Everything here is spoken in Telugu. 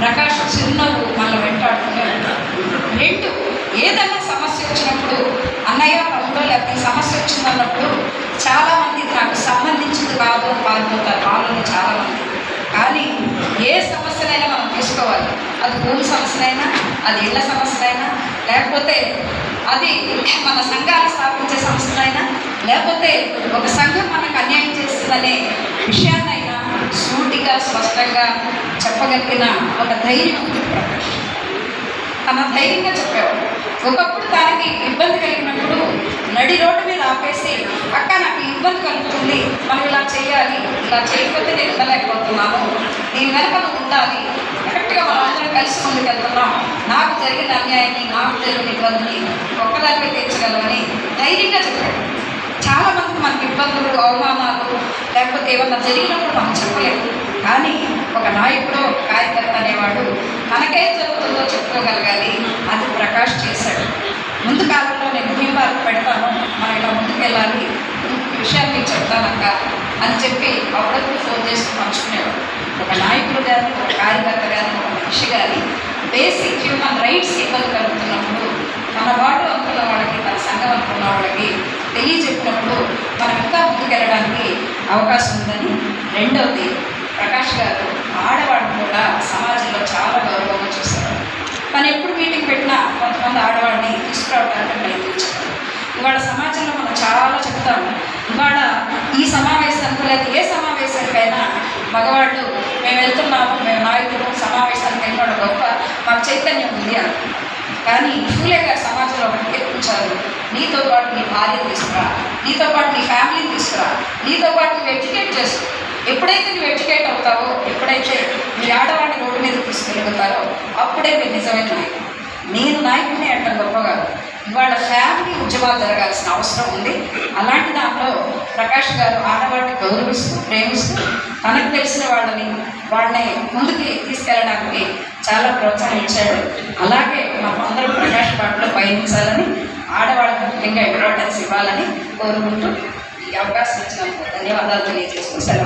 ప్రకాష్ చిరునవ్వు మళ్ళీ వెంటాడుతూనే ఉంటారు రెండు ఏదైనా సమస్య వచ్చినప్పుడు అన్నయ్య తమ్ముడో లేకపోతే సమస్య వచ్చిందన్నప్పుడు చాలామంది నాకు సంబంధించింది కాదు అని పారిపోతారు వాళ్ళని చాలామంది కానీ ఏ సమస్యనైనా మనం తీసుకోవాలి. అది భూమి సమస్యనైనా అది ఇళ్ళ సమస్యనైనా లేకపోతే అది మన సంఘాలు స్థాపించే సంస్థనైనా లేకపోతే ఒక సంఘం మనకు అన్యాయం చేస్తుందనే విషయాన్ని సూటిగా స్పష్టంగా చెప్పగలిగిన ఒక ధైర్యం ప్రకాష్. తన ధైర్యంగా చెప్పాడు ఒకప్పుడు దానికి ఇబ్బంది కలిగినప్పుడు నడి రోడ్డు మీద ఆపేసి అక్క నాకు ఇబ్బంది కలుగుతుంది మనం ఇలా చేయాలి ఇలా చేయకపోతే నేను ఇవ్వలేకపోతున్నాను నేను వెనక ఉండాలి. కరెక్ట్గా మనం అందరం కలిసి ముందుకెళ్తున్నాం. నాకు జరిగిన అన్యాయాన్ని నాకు జరిగిన ఇబ్బందిని ఒక్కదానిపై తీర్చగలమని ధైర్యంగా చెప్పాడు. చాలామందికి మనకి ఇబ్బందులు అవమానాలు లేకపోతే ఏమన్నా జరిగినప్పుడు మనం చెప్పలేము. కానీ ఒక నాయకుడు ఒక కార్యకర్త అనేవాడు తనకే జరుగుతుందో చెప్పుకోగలగాలి. అది ప్రకాష్ చేశాడు. ముందు కాలంలో నేను భీమవరం పెడతాను. మనం ఇలా ముందుకెళ్ళాలి. విషయాన్ని విషయాలు మీకు చెప్తానక్క అని చెప్పి అప్పుడప్పుడు ఫోన్ చేసి పంచుకునేవాడు. ఒక నాయకుడు కానీ ఒక కార్యకర్త కానీ ఒక మనిషి కానీ బేసిక్ హ్యూమన్ రైట్స్ ఇబ్బంది కలుగుతున్నప్పుడు మన వాడు అనుకున్న వాళ్ళకి తన సంఘం అనుకున్న వాళ్ళకి తెలియజెప్పినప్పుడు మనం ఇంకా ముందుకెళ్ళడానికి అవకాశం ఉందని రెండవది గారు ఆడవాళ్ళు కూడా సమాజంలో చాలా గౌరవంగా చూశారు. తను ఎప్పుడు మీటింగ్ పెట్టినా కొంతమంది ఆడవాడిని తీసుకురావడానికి ప్రయత్నించారు. ఇవాళ సమాజంలో మనం చాలా చెప్తాము ఇవాళ ఈ సమావేశానికి లేదా ఏ సమావేశానికైనా మగవాళ్ళు మేము వెళ్తున్నాము మేము నాయకులు సమావేశానికి వెళ్ళిన గొప్ప మాకు చైతన్యం ఉంది అని. కానీ ఫూలే గారు సమాజంలో ఉంచారు నీతో పాటు నీ భార్యను తీసుకురా నీతో పాటు నీ ఫ్యామిలీని తీసుకురా నీతో పాటు నువ్వు ఎడ్యుకేట్ చేసుకో ఎప్పుడైతే నువ్వు ఎడ్యుకేట్ అవుతావో ఎప్పుడైతే మీ ఆడవాడిని రోడ్డు మీద తీసుకెళ్ళగలుగుతారో అప్పుడే మీరు నిజమైన నాయకుడు నేను నాయకుడిని అంటాం గొప్పగా ఇవాళ ఫ్యామిలీ ఉద్యమాలు జరగాల్సిన అవసరం ఉంది. అలాంటి దాంట్లో ప్రకాష్ గారు ఆడవాడిని గౌరవిస్తూ ప్రేమిస్తూ తనకు తెలిసిన వాళ్ళని వాళ్ళని ముందుకి తీసుకెళ్ళడానికి చాలా ప్రోత్సాహం ఇచ్చాడు. అలాగే మనం అందరూ ప్రకాష్ పాటలో పయనించాలని ఆడవాళ్ళకి ముఖ్యంగా ఇంపార్టెన్స్ ఇవ్వాలని కోరుకుంటూ ఈ అవకాశం ఇచ్చినందుకు ధన్యవాదాలు తెలియజేసుకుని సెలవు.